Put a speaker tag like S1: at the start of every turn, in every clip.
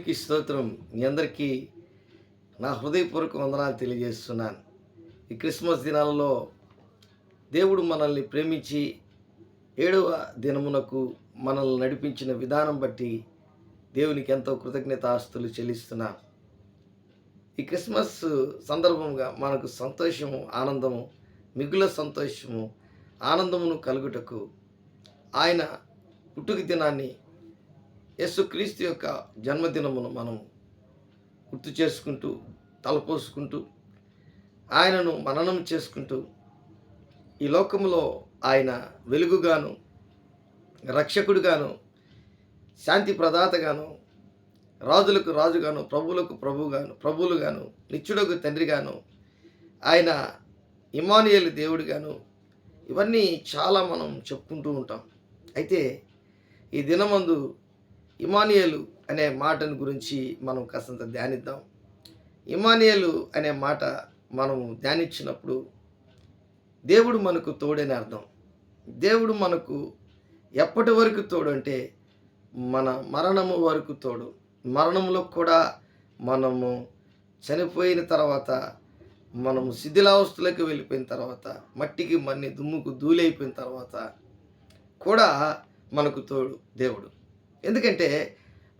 S1: దేవునికి స్తోత్రం. మీ అందరికీ నా హృదయపూర్వక వందనాలు తెలియజేస్తున్నాను. ఈ క్రిస్మస్ దినాలలో దేవుడు మనల్ని ప్రేమించి ఏడవ దినమునకు మనల్ని నడిపించిన విధానం బట్టి దేవునికి ఎంతో కృతజ్ఞత ఆస్తులు చెల్లిస్తున్నాను. ఈ క్రిస్మస్ సందర్భంగా మనకు సంతోషము ఆనందము మిగుల సంతోషము ఆనందమును కలుగుటకు ఆయన పుట్టుక దినాన్ని యేసుక్రీస్తు యొక్క జన్మదినమును మనం గుర్తు చేసుకుంటూ తలపోసుకుంటూ ఆయనను మననం చేసుకుంటూ ఈ లోకంలో ఆయన వెలుగుగాను రక్షకుడుగాను శాంతి ప్రదాతగాను రాజులకు రాజుగాను ప్రభువులకు ప్రభువుగాను ప్రభువులుగాను నిత్యుడకు తండ్రిగాను ఆయన ఇమానుయేలు దేవుడిగాను ఇవన్నీ చాలా మనం చెప్పుకుంటూ ఉంటాం. అయితే ఈ దినమందు ఇమానియలు అనే మాటను గురించి మనం కాస్తంత ధ్యానిద్దాం. ఇమానియలు అనే మాట మనము ధ్యానించినప్పుడు దేవుడు మనకు తోడని అర్థం. దేవుడు మనకు ఎప్పటి వరకు తోడు అంటే మన మరణము వరకు తోడు. మరణంలో కూడా మనము చనిపోయిన తర్వాత మనము శిథిలావస్థలకు వెళ్ళిపోయిన తర్వాత మట్టికి మన్ని దుమ్ముకు దూలైపోయిన తర్వాత కూడా మనకు తోడు దేవుడు. ఎందుకంటే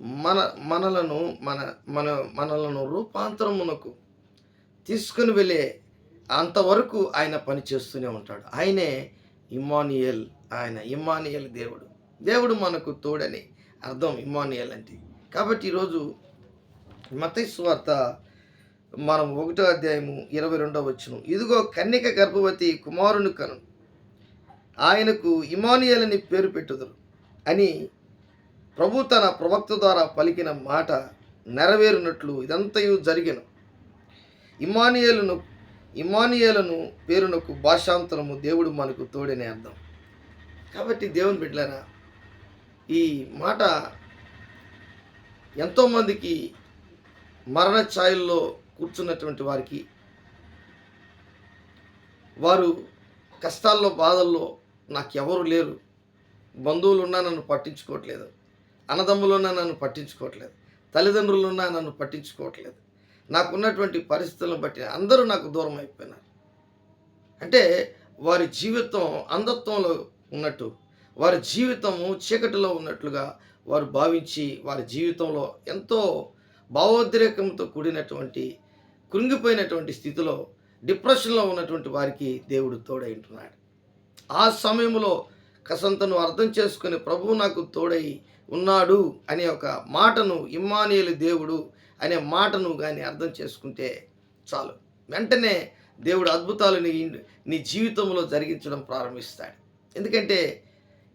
S1: మన మనలను మన మన మనలను రూపాంతరమునకు తీసుకుని వెళ్ళే అంతవరకు ఆయన పని చేస్తూనే ఉంటాడు. ఆయనే ఇమానియల్ ఆయన ఇమానియల్ దేవుడు. దేవుడు మనకు తోడని అర్థం ఇమానియల్ అంటే. కాబట్టి ఈరోజు మతైసు వార్త మనం ఒకటో అధ్యాయము ఇరవై రెండో వచ్చును ఇదిగో కన్యక గర్భవతి కుమారుని కను. ఆయనకు ఇమానియల్ అని పేరు పెట్టుదురు. అని ప్రభు తన ప్రవక్త ద్వారా పలికిన మాట నెరవేరినట్లు ఇదంతయు జరిగిన. ఇమానియేలును ఇమానియేలను పేరునకు భాషాంతరము దేవుడు మనకు తోడని అర్థం. కాబట్టి దేవుని బిడ్డలరా ఈ మాట ఎంతోమందికి మరణ ఛాయల్లో కూర్చున్నటువంటి వారికి వారు కష్టాల్లో బాధల్లో నాకెవరు లేరు. బంధువులు ఉన్నా నన్ను పట్టించుకోవట్లేదు. అన్నదమ్ములున్నా నన్ను పట్టించుకోవట్లేదు. తల్లిదండ్రులున్నా నన్ను పట్టించుకోవట్లేదు. నాకున్నటువంటి పరిస్థితులను బట్టి అందరూ నాకు దూరం అయిపోయినారు. అంటే వారి జీవితం అంధత్వంలో ఉన్నట్టు వారి జీవితము చీకటిలో ఉన్నట్లుగా వారు భావించి వారి జీవితంలో ఎంతో భావోద్రేకంతో కూడినటువంటి కృంగిపోయినటువంటి స్థితిలో డిప్రెషన్లో ఉన్నటువంటి వారికి దేవుడు తోడై ఉంటున్నాడు. ఆ సమయంలో కసంతను అర్థం చేసుకుని ప్రభువు నాకు తోడై ఉన్నాడు అనే ఒక మాటను ఇమ్మానియలు దేవుడు అనే మాటను కానీ అర్థం చేసుకుంటే చాలు. వెంటనే దేవుడు అద్భుతాలు నీ నీ జీవితంలో జరిగించడం ప్రారంభిస్తాడు. ఎందుకంటే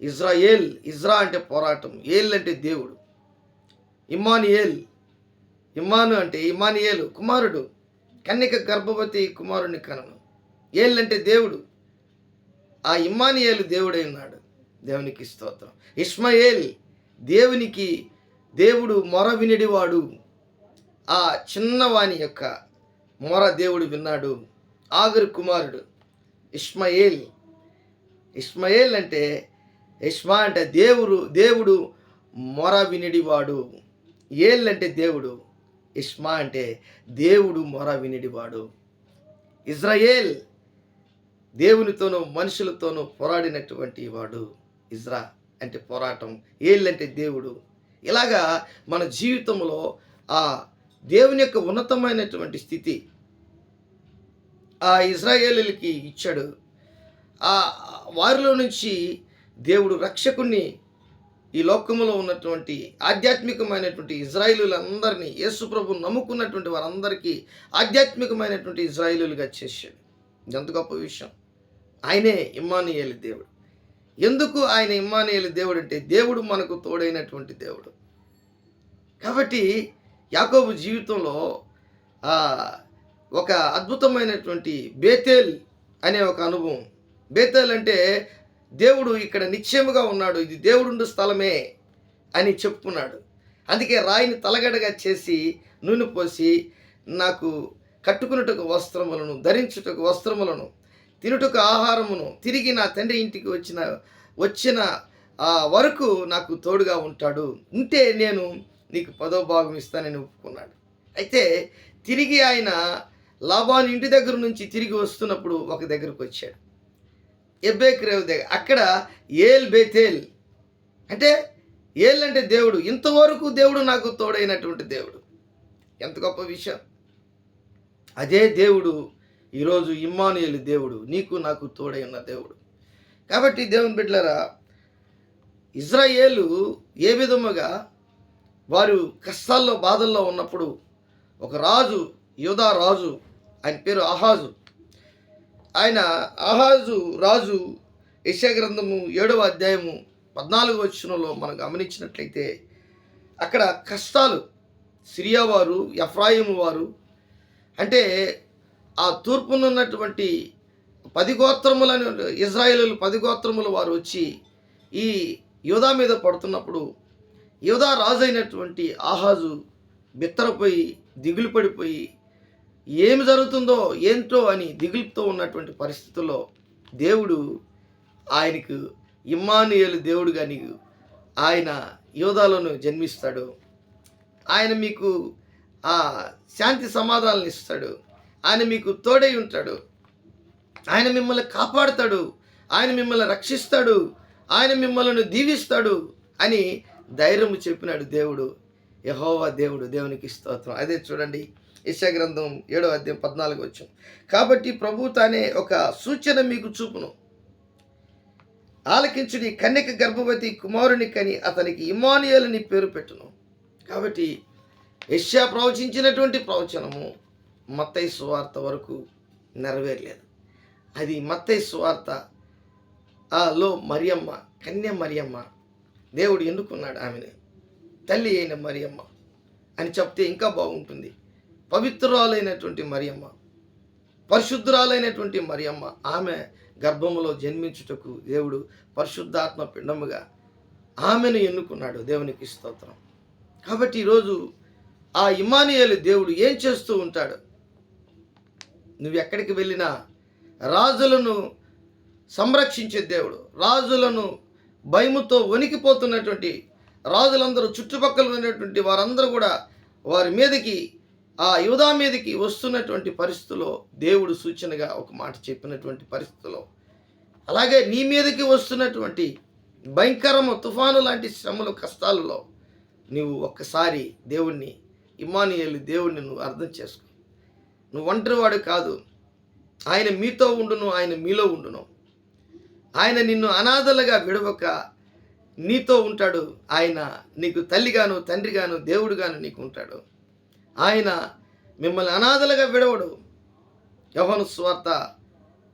S1: ఇజ్రాయేల్ ఇజ్రా అంటే పోరాటం ఏల్ అంటే దేవుడు. ఇమ్మానియేల్ ఇమ్మాను అంటే ఇమానియేలు కుమారుడు. కన్యక గర్భవతి కుమారుని కనను. ఏల్ అంటే దేవుడు. ఆ ఇమ్మానియేలు దేవుడై ఉన్నాడు. దేవునికి స్తోత్రం. ఇస్మాయేల్ దేవునికి దేవుడు మొర వినిడివాడు. ఆ చిన్నవాని యొక్క మొర దేవుడు విన్నాడు. ఆగరు కుమారుడు ఇస్మాయేల్ ఇస్మాయేల్ అంటే ఇస్మా అంటే దేవుడు దేవుడు మొర వినిడివాడు. ఏల్ అంటే దేవుడు ఇస్మా అంటే దేవుడు మొర వినిడివాడు. ఇజ్రాయేల్ దేవునితోనూ మనుషులతోనూ పోరాడినటువంటి వాడు. ఇజ్రా అంటే పోరాటం ఏళ్ళు అంటే దేవుడు. ఇలాగా మన జీవితంలో ఆ దేవుని యొక్క ఉన్నతమైనటువంటి స్థితి ఆ ఇజ్రాయేలీలకి ఇచ్చాడు. ఆ వారిలో నుంచి దేవుడు రక్షకుణ్ణి ఈ లోకములో ఉన్నటువంటి ఆధ్యాత్మికమైనటువంటి ఇజ్రాయిలులందరినీ యేసుప్రభు నమ్ముకున్నటువంటి వారందరికీ ఆధ్యాత్మికమైనటువంటి ఇజ్రాయిలుగా చేశాడు. ఎంత గొప్ప విషయం. ఆయనే ఇమ్మానియేలి దేవుడు. ఎందుకు ఆయన ఇమ్మానియేలు దేవుడు అంటే దేవుడు మనకు తోడైనటువంటి దేవుడు. కాబట్టి యాకోబు జీవితంలో ఒక అద్భుతమైనటువంటి బేతేల్ అనే ఒక అనుభవం. బేతేల్ అంటే దేవుడు ఇక్కడ నిశ్చయముగా ఉన్నాడు ఇది దేవుడుండు స్థలమే అని చెప్పుకున్నాడు. అందుకే రాయిని తలగడగా చేసి నూనె పోసి నాకు కట్టుకున్నట్టుకు వస్త్రములను ధరించుటకు వస్త్రములను తినుటకు ఆహారమును తిరిగి నా తండ్రి ఇంటికి వచ్చిన వచ్చిన ఆ వరకు నాకు తోడుగా ఉంటాడు. ఉంటే నేను నీకు పదో భాగం ఇస్తానని ఒప్పుకున్నాడు. అయితే తిరిగి ఆయన లాభాన్ ఇంటి దగ్గర నుంచి తిరిగి వస్తున్నప్పుడు ఒక దగ్గరకు వచ్చాడు. ఎబ్బేక్రేవ్ దగ్గర అక్కడ ఏల్ బేతేల్. అంటే ఏల్ అంటే దేవుడు ఇంతవరకు దేవుడు నాకు తోడైనటువంటి దేవుడు. ఎంత గొప్ప విషయం. అదే దేవుడు ఈరోజు ఇమ్మానుయేలు దేవుడు నీకు నాకు తోడై ఉన్న దేవుడు. కాబట్టి దేవుని బిడ్డలరా ఇజ్రాయేలు ఏ విధముగా వారు కష్టాల్లో బాధల్లో ఉన్నప్పుడు ఒక రాజు యోధా రాజు ఆయన పేరు ఆహాజు ఆయన ఆహాజు రాజు యెషయా గ్రంథము ఏడవ అధ్యాయము పద్నాలుగు వచ్చినలో మనం గమనించినట్లయితే అక్కడ కష్టాలు సిరియా వారు ఎఫ్రాయిము వారు అంటే ఆ తూర్పునున్నటువంటి పది గోత్రములని ఇజ్రాయేలు పది గోత్రములు వారు వచ్చి ఈ యోధా మీద పడుతున్నప్పుడు యోధా రాజు అయినటువంటి ఆహాజు బిత్తరపోయి దిగులు పడిపోయి ఏమి జరుగుతుందో ఏంటో అని దిగులుతో ఉన్నటువంటి పరిస్థితుల్లో దేవుడు ఆయనకు ఇమ్మానుయేలు దేవుడుగా నీకు ఆయన యోధాలను జన్మిస్తాడు. ఆయన మీకు ఆ శాంతి సమాధానాలను ఇస్తాడు. ఆయన మీకు తోడై ఉంటాడు. ఆయన మిమ్మల్ని కాపాడుతాడు. ఆయన మిమ్మల్ని రక్షిస్తాడు. ఆయన మిమ్మల్ని దీవిస్తాడు అని ధైర్యము చెప్పినాడు దేవుడు. యహోవా దేవుడు దేవునికి స్తోత్రం. అదే చూడండి యెషయా గ్రంథం ఏడో అధ్యాయం పద్నాలుగు వచ్చాం కాబట్టి ప్రభు తానే ఒక సూచన మీకు చూపును. ఆలకించుడి కన్యక గర్భవతి కుమారుని కని అతనికి ఇమానుయేలని పేరు పెట్టును. కాబట్టి యెషయా ప్రవచించినటువంటి ప్రవచనము మత్తయి సువార్త వరకు నెరవేరలేదు. అది మత్తయి సువార్త ఆ లో మరియమ్మ కన్య మరియమ్మ దేవుడు ఎన్నుకున్నాడు ఆమెని. తల్లి అయిన మరియమ్మ అని చెప్తే ఇంకా బాగుంటుంది. పవిత్రురాలైనటువంటి మరియమ్మ పరిశుద్ధురాలైనటువంటి మరియమ్మ ఆమె గర్భములో జన్మించుటకు దేవుడు పరిశుద్ధాత్మ పిండముగా ఆమెను ఎన్నుకున్నాడు దేవునికి స్తోత్రం. కాబట్టి ఈరోజు ఆ ఇమానియేలు దేవుడు ఏం చేస్తూ ఉంటాడు? నువ్వు ఎక్కడికి వెళ్ళినా రాజులను సంరక్షించే దేవుడు రాజులను భయముతో వణికిపోతున్నటువంటి రాజులందరూ చుట్టుపక్కల ఉన్నటువంటి వారందరూ కూడా వారి మీదకి ఆ యువదా మీదకి వస్తున్నటువంటి పరిస్థితుల్లో దేవుడు సూచనగా ఒక మాట చెప్పినటువంటి పరిస్థితుల్లో అలాగే నీ మీదకి వస్తున్నటువంటి భయంకరము తుఫాను లాంటి శ్రమలు కష్టాలలో నువ్వు ఒక్కసారి దేవుణ్ణి ఇమానియేలు దేవుణ్ణి నువ్వు అర్థం చేసుకో. నువ్వు ఒంటరివాడు కాదు. ఆయన మీతో ఉండును ఆయన మీలో ఉండును. ఆయన నిన్ను అనాథలుగా విడవక నీతో ఉంటాడు. ఆయన నీకు తల్లిగాను తండ్రిగాను దేవుడుగాను నీకు ఉంటాడు. ఆయన మిమ్మల్ని అనాథలుగా విడవడు. యవన స్వార్త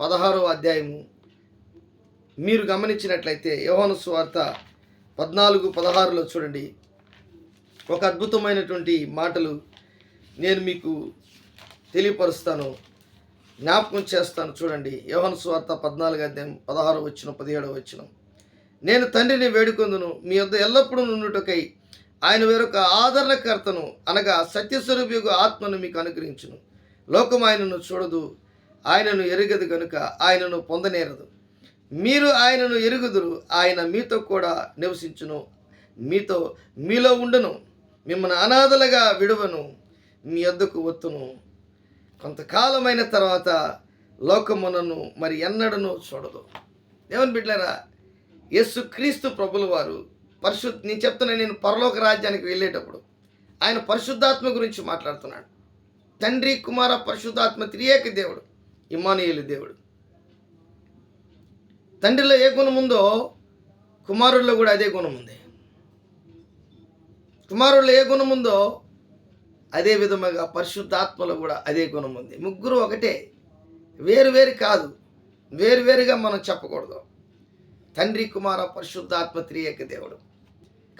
S1: పదహారో అధ్యాయము. మీరు గమనించినట్లయితే యోహాను స్వార్త పద్నాలుగు పదహారులో చూడండి. ఒక అద్భుతమైనటువంటి మాటలు నేను మీకు తెలియపరుస్తాను జ్ఞాపకం చేస్తాను. చూడండి యోహాను స్వార్త పద్నాలుగు అధ్యాయం పదహారు వచ్చిన పదిహేడు వచ్చిన నేను తండ్రిని వేడుకొందును మీ వద్ద ఎల్లప్పుడూ నుండుటకై ఆయన వేరొక ఆదరణకర్తను అనగా సత్యస్వరూపియగు ఆత్మను మీకు అనుగ్రహించును. లోకం ఆయనను చూడదు ఆయనను ఎరుగదు కనుక ఆయనను పొందనేరదు. మీరు ఆయనను ఎరుగుదురు ఆయన మీతో కూడా నివసించును. మీతో మీలో ఉండును మిమ్మల్ని అనాథలుగా విడువను మీ వద్దకు ఒత్తును కొంతకాలమైన తర్వాత లోకమునను మరి ఎన్నడను చూడదు. ఏమని బిడ్డారా యేసుక్రీస్తు ప్రభుల వారు పరిశుద్ధ నేను చెప్తున్నా నేను పరలోక రాజ్యానికి వెళ్ళేటప్పుడు ఆయన పరిశుద్ధాత్మ గురించి మాట్లాడుతున్నాడు. తండ్రి కుమార పరిశుద్ధాత్మ త్రియేక దేవుడు ఇమానుయేలు దేవుడు. తండ్రిలో ఏ గుణం ఉందో కుమారుల్లో కూడా అదే గుణం ఉంది. కుమారుల్లో ఏ గుణం ఉందో అదే విధముగా పరిశుద్ధాత్మలో కూడా అదే గుణం ఉంది. ముగ్గురు ఒకటే. వేరు వేరు కాదు. వేరు వేరుగా మనం చెప్పకూడదు. తండ్రి కుమార పరిశుద్ధాత్మ త్రియక దేవుడు.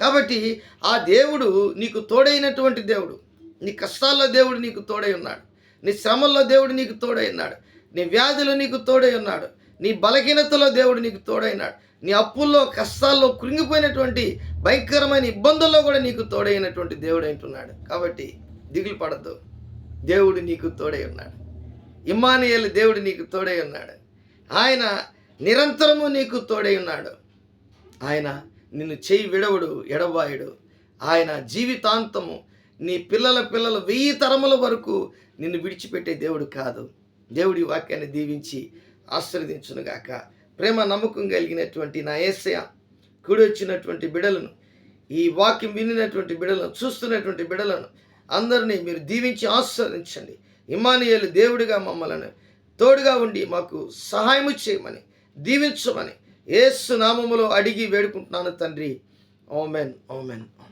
S1: కాబట్టి ఆ దేవుడు నీకు తోడైనటువంటి దేవుడు. నీ కష్టాల్లో దేవుడు నీకు తోడై ఉన్నాడు. నీ శ్రమల్లో దేవుడు నీకు తోడై ఉన్నాడు. నీ వ్యాధులు నీకు తోడై ఉన్నాడు. నీ బలహీనతలో దేవుడు నీకు తోడైనాడు నీ అప్పుల్లో కష్టాల్లో కృంగిపోయినటువంటి భయంకరమైన ఇబ్బందుల్లో కూడా నీకు తోడైనటువంటి దేవుడు అంటున్నాడు. కాబట్టి దిగులు పడద్దు. దేవుడు నీకు తోడై ఉన్నాడు. ఇమ్మానియల్ దేవుడు నీకు తోడై ఉన్నాడు. ఆయన నిరంతరము నీకు తోడై ఉన్నాడు. ఆయన నిన్ను చేయి విడవడు ఎడబాయుడు. ఆయన జీవితాంతము నీ పిల్లల పిల్లల వెయ్యి తరముల వరకు నిన్ను విడిచిపెట్టే దేవుడు కాదు. దేవుడి వాక్యాన్ని దీవించి ఆశీర్వదించునుగాక. ప్రేమ నమ్మకం కలిగినటువంటి నా ఏసయ కూడొచ్చినటువంటి బిడలను ఈ వాక్యం వినినటువంటి బిడలను చూస్తున్నటువంటి బిడలను అందరినీ మీరు దీవించి ఆశీర్వదించండి. ఇమానియలు దేవుడిగా మమ్మల్ని తోడుగా ఉండి మాకు సహాయము చేయమని దీవించమని ఏసు నామములో అడిగి వేడుకుంటున్నాను తండ్రి. ఓమెన్ ఓమెన్ ఓమెన్